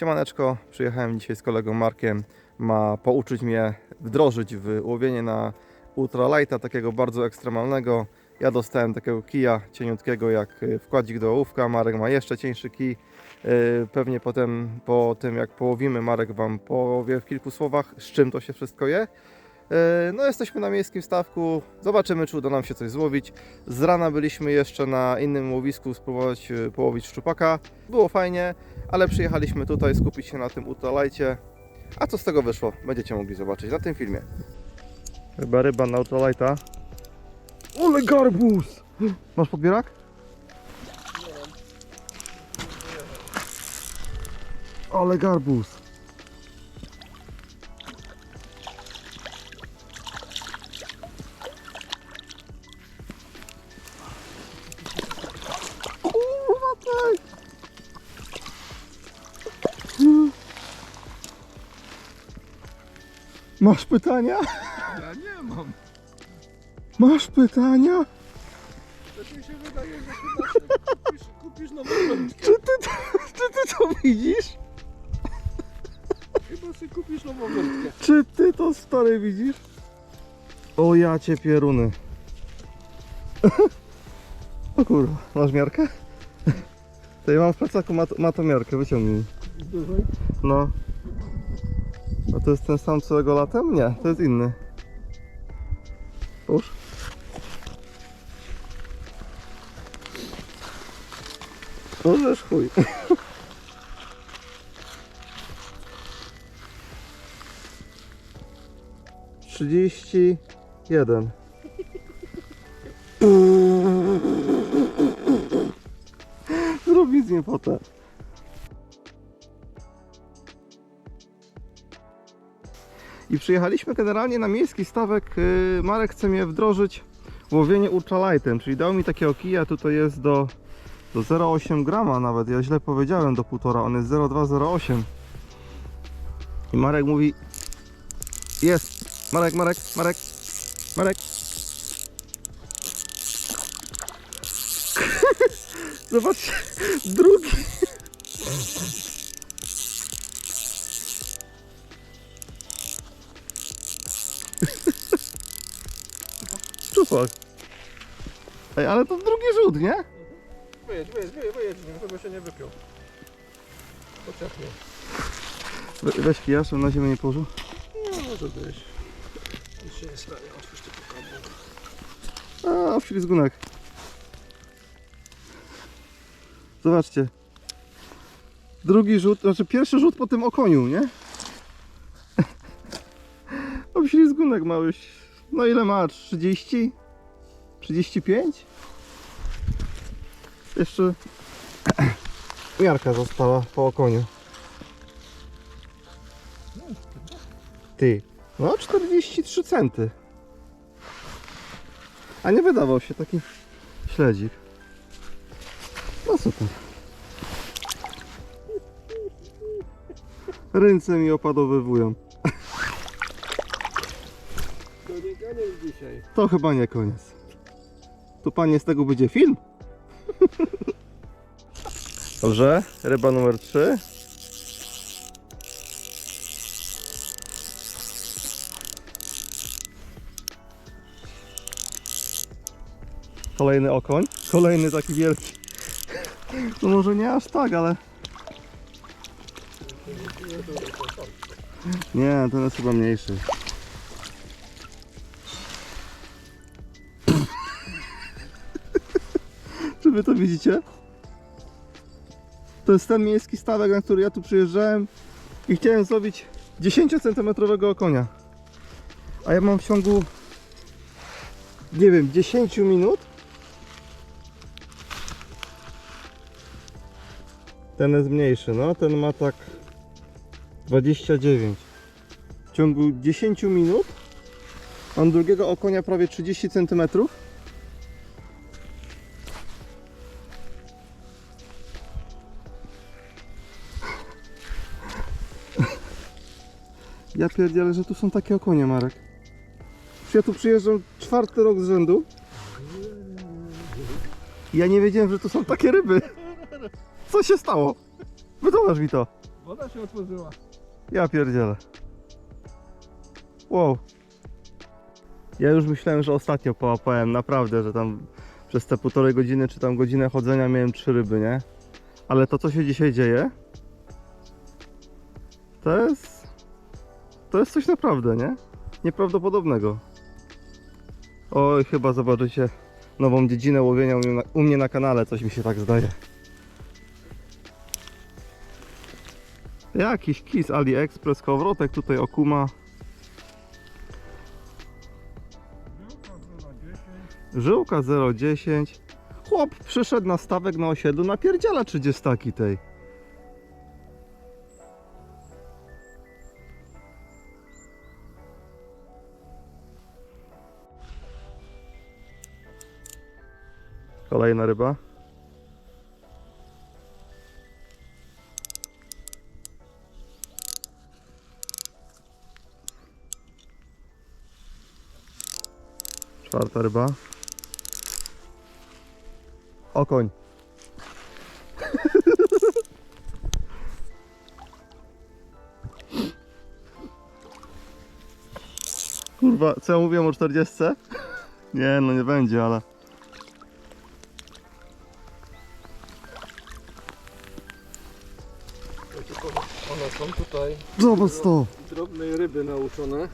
Siemaneczko, przyjechałem dzisiaj z kolegą Markiem. Ma pouczyć mnie wdrożyć w łowienie na ultralighta, takiego bardzo ekstremalnego. Ja dostałem takiego kija cieniutkiego jak y, wkładzik do ołówka. Marek ma jeszcze cieńszy kij. Y, Pewnie potem po tym jak połowimy, Marek Wam powie w kilku słowach z czym to się wszystko je. Y, No jesteśmy na miejskim stawku, zobaczymy czy uda nam się coś złowić. Z rana byliśmy jeszcze na innym łowisku spróbować y, połowić szczupaka. Było fajnie, ale przyjechaliśmy tutaj skupić się na tym ultralajcie. A co z tego wyszło, będziecie mogli zobaczyć na tym filmie. Chyba ryba na ultralighta. Ole garbus! Masz podbierak? Ale garbus! Masz pytania? Ja nie mam. Masz pytania? To mi się wydaje, że chyba sobie kupisz, kupisz nową wędkę. Czy ty, czy ty to widzisz? Chyba sobie kupisz nową wędkę. Czy ty to stary widzisz? O ja cię pieruny. O kurwa, masz miarkę? To ja mam w plecaku mat matomiarkę, wyciągnij. No. A to jest ten sam całego latem? Nie, to jest inny. Już? Możesz chuj. Trzydzieści jeden. Zrób nic nie potem. I przyjechaliśmy generalnie na miejski stawek. Yy, Marek chce mnie wdrożyć łowienie ultralightem, czyli dał mi takiego kija, tutaj jest do, do 0,8 grama nawet, ja źle powiedziałem do 1,5, on jest 0,208. I Marek mówi, jest, Marek, Marek, Marek, Marek. Zobaczcie, drugi. Ej, ale to drugi rzut, nie? Wyjedź, wyjedź, wyjedź, wyjedź, żeby się nie wypiął. Pociągnie. We, weź kija, żebym na ziemię nie położył. No, może być. Nic się nie stanie, otwórz tylko kabel. A, wślizgunek. Zobaczcie. Drugi rzut, znaczy pierwszy rzut po tym okoniu, nie? O, wślizgunek mały. No ile ma? 30? 35? Jeszcze miarka została po okoniu. Ty, no 43 centy. A nie wydawał się taki śledzik. No super. Ręce mi opadowywują. To nie koniec dzisiaj. To chyba nie koniec. Tu panie z tego będzie film? Dobrze, ryba numer 3. Kolejny okoń. Kolejny taki wielki. No może nie aż tak, ale... Nie, ten jest chyba mniejszy. Czy wy to widzicie? To jest ten miejski stawek, na który ja tu przyjeżdżałem i chciałem zrobić 10 cm okonia. A ja mam w ciągu nie wiem, 10 minut Ten jest mniejszy, no ten ma tak 29. W ciągu 10 minut mam drugiego okonia prawie 30 cm. Ja pierdzielę, że tu są takie okonie, Marek. Ja tu przyjeżdżam czwarty rok z rzędu. I Ja nie wiedziałem, że tu są takie ryby. Co się stało? Wytłumacz mi to. Woda się otworzyła. Ja pierdzielę. Wow. Ja już myślałem, że ostatnio połapałem, naprawdę, że tam przez te półtorej godziny czy tam godzinę chodzenia miałem trzy ryby, nie? Ale to co się dzisiaj dzieje, to jest, to jest coś naprawdę, nie? Nieprawdopodobnego. Oj, chyba zobaczycie nową dziedzinę łowienia u mnie na, kanale, coś mi się tak zdaje. Jakiś kis AliExpress, kołowrotek, tutaj okuma. Żyłka 010. Chłop przyszedł na stawek na osiedlu, napierdziela 30 tej. Kolejna ryba. Czwarta ryba. Okoń. Kurwa, co ja mówiłem o 40? Nie, no nie będzie, ale... Zobacz to! drobnej ryby nauczone.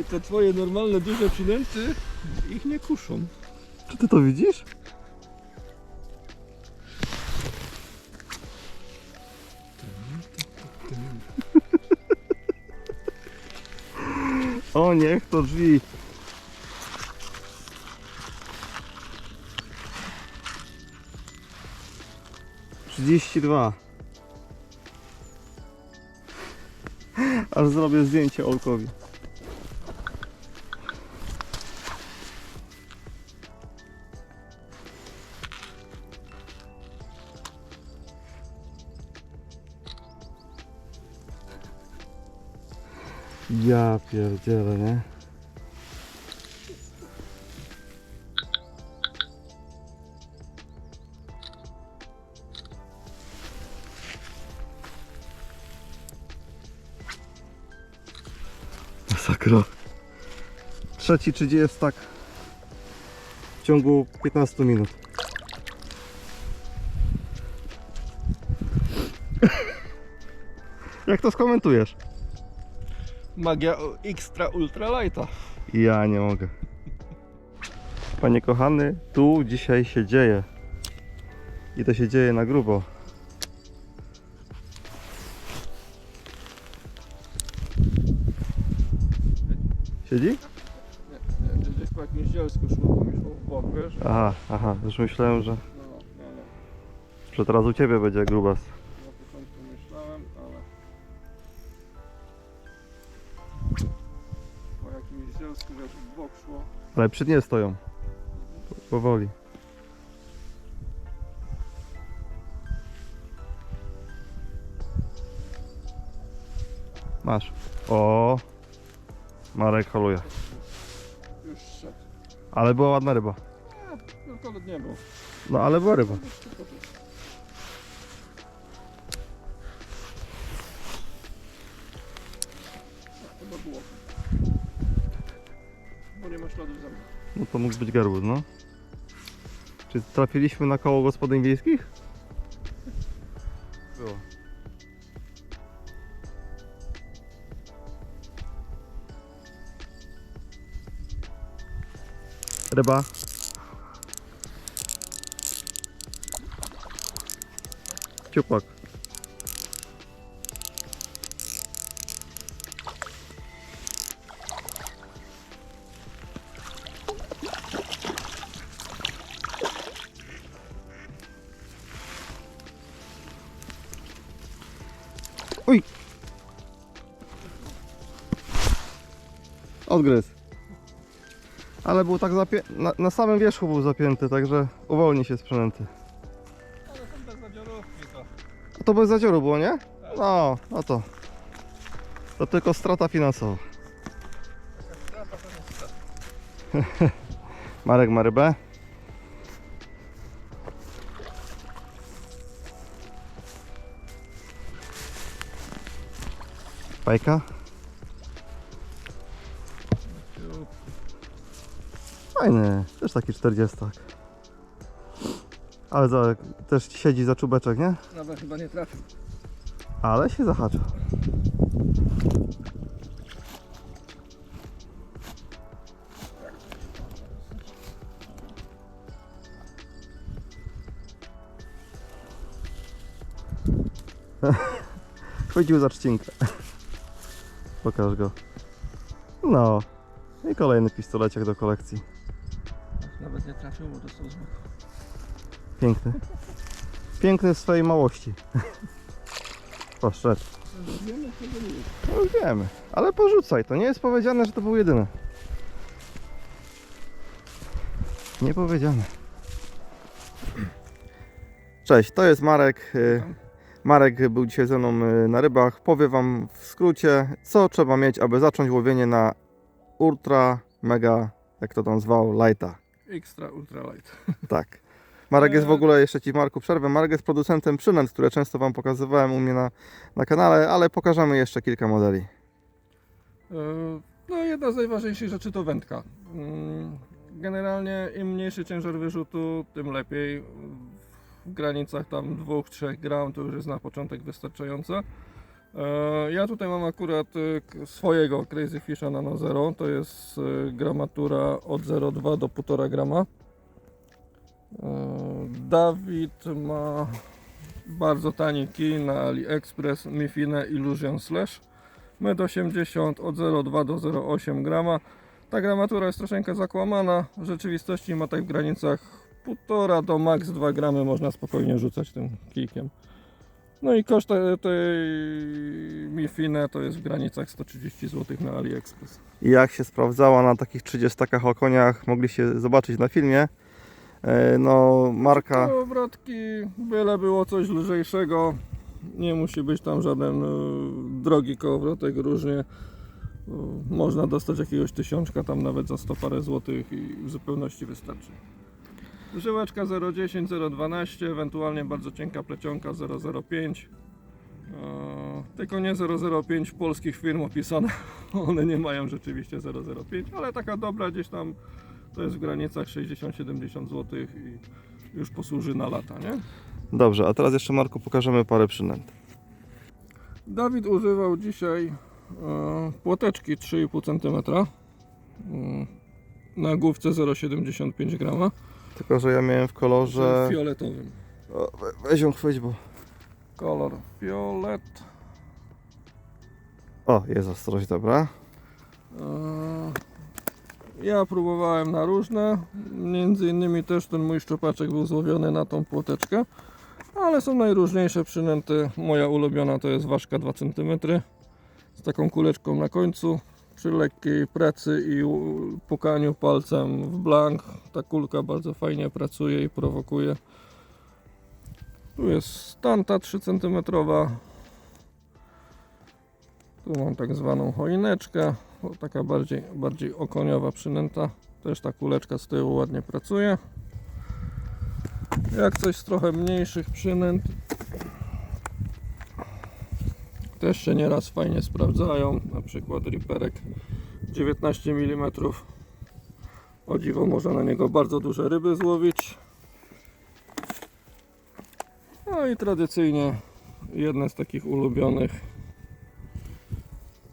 I te twoje normalne duże przynęty ich nie kuszą. Czy ty to widzisz? O niech to drzwi. Trzydzieści dwa. Aż zrobię zdjęcie Olkowi. Ja pierdzielę, nie? Masakra. Trzeci 30 tak w ciągu 15 minut. Jak to skomentujesz? Magia extra ultra lighta. Ja nie mogę. Panie kochany, tu dzisiaj się dzieje. I to się dzieje na grubo. Siedzi? Nie, nie, gdzieś po jakimś zielsku szło, szło w bok, wiesz? Aha, aha, już myślałem, że, No, no, no. że teraz u ciebie będzie grubas. Na początku myślałem, ale... Po jakimś zielsku, wiesz, w bok szło. Ale przy dnie stoją. Powoli. Masz. O, Marek holuje. Już szedł. Ale była ładna ryba. No to nie było. No ale była ryba. Chyba było. Bo nie ma śladów za mną. No to mógł być garbus, no. Czy trafiliśmy na koło gospodyń wiejskich? Było. Ryba. Ciupak. Oj! ale był tak na, na samym wierzchu był zapięty, także uwolni się z to. A to bez zadzioru było, nie? No, no to. To tylko strata finansowa. Marek ma rybę. Pajka? Fajny, też taki 40. Ale za, też siedzi za czubeczek, nie? Nawet chyba nie trafił. Ale się zahacza. Chwycił za trzcinkę. Pokaż go. No. I kolejny pistoleciak do kolekcji. Nawet nie trafił, bo dostał z boku. Piękny. Piękny w swojej małości. Poszedł. No już wiemy, ale porzucaj, to nie jest powiedziane, że to był jedyny. Nie powiedziane. Cześć, to jest Marek. Y, Marek był dzisiaj ze mną y, na rybach. Powie Wam w skrócie, co trzeba mieć, aby zacząć łowienie na ultra, mega, jak to tam zwał, lighta. Extra ultralight. Tak. Marek jest w Eee. ogóle, jeszcze Ci Marku przerwę, Marek jest producentem przynęt, które często Wam pokazywałem u mnie na, na kanale, ale pokażemy jeszcze kilka modeli. E, No jedna z najważniejszych rzeczy to wędka. Mm, Generalnie im mniejszy ciężar wyrzutu, tym lepiej. W granicach tam 2-3 gram to już jest na początek wystarczające. E, Ja tutaj mam akurat e, swojego Crazy Fisha Nano Zero. To jest e, gramatura od 0,2 do 1,5 grama. Dawid ma bardzo tani kij na AliExpress Mifine Illusion Slash. 1,80 m od 0,2 do 0,8 grama. Ta gramatura jest troszeczkę zakłamana. W rzeczywistości ma tak w granicach 1,5 do max 2 gramy można spokojnie rzucać tym kijkiem. No i koszt te- tej Mifine to jest w granicach 130 zł na AliExpress. I jak się sprawdzała na takich 30 o koniach, mogliście zobaczyć na filmie. E, No, marka. To obrotki, byle było coś lżejszego. Nie musi być tam żaden y, drogi kołowrotek, różnie. Y, można dostać jakiegoś tysiączka tam nawet za 100 parę złotych i w zupełności wystarczy. Żyłeczka 0,10, 0,12, ewentualnie bardzo cienka plecionka 0,05. E, Tylko nie 0,05 polskich firm opisane. One nie mają rzeczywiście 0,05, ale taka dobra gdzieś tam to jest w granicach 60-70 zł i już posłuży na lata, nie? Dobrze, a teraz jeszcze Marku pokażemy parę przynęt. Dawid używał dzisiaj e, płoteczki 3,5 cm mm, na główce 0,75 grama Tylko, że ja miałem w kolorze. fioletowym. O, we- weź ją chwyć, bo. Kolor fiolet. O, jest ostrość, dobra. E, Ja próbowałem na różne, między innymi też ten mój szczupaczek był złowiony na tą płoteczkę, ale są najróżniejsze przynęty. Moja ulubiona to jest ważka 2 cm z taką kuleczką na końcu. Przy lekkiej pracy i pukaniu palcem w blank ta kulka bardzo fajnie pracuje i prowokuje. Tu jest stanta 3 cm. Tu mam tak zwaną choineczkę, taka bardziej, bardziej okoniowa przynęta. Też ta kuleczka z tyłu ładnie pracuje. Jak coś z trochę mniejszych przynęt, też się nieraz fajnie sprawdzają. Na przykład riperek 19 mm. O dziwo można na niego bardzo duże ryby złowić. No i tradycyjnie jedne z takich ulubionych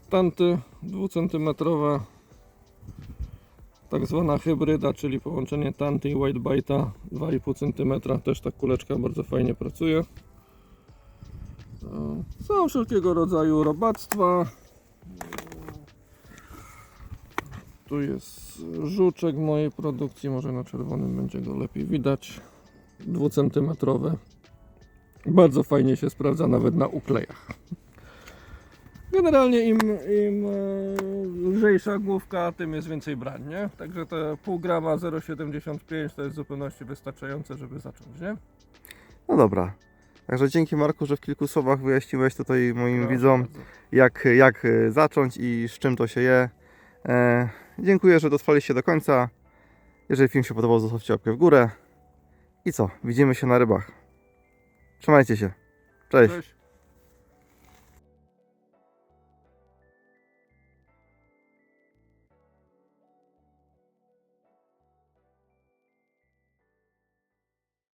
tanty dwucentymetrowe tak zwana hybryda, czyli połączenie tanty i whitebite'a 2,5 cm też ta kuleczka bardzo fajnie pracuje są wszelkiego rodzaju robactwa tu jest żuczek mojej produkcji może na czerwonym będzie go lepiej widać dwucentymetrowy bardzo fajnie się sprawdza nawet na uklejach Generalnie im, im e, lżejsza główka, tym jest więcej brań, nie? Także te pół grama 0,75 to jest w zupełności wystarczające, żeby zacząć, nie? No dobra. Także dzięki Marku, że w kilku słowach wyjaśniłeś tutaj moim Proszę widzom, bardzo. jak, jak y, zacząć i z czym to się je. E, dziękuję, że dotrwaliście do końca. Jeżeli film się podobał, zostawcie łapkę w górę. I co? Widzimy się na rybach. Trzymajcie się. Cześć. Cześć.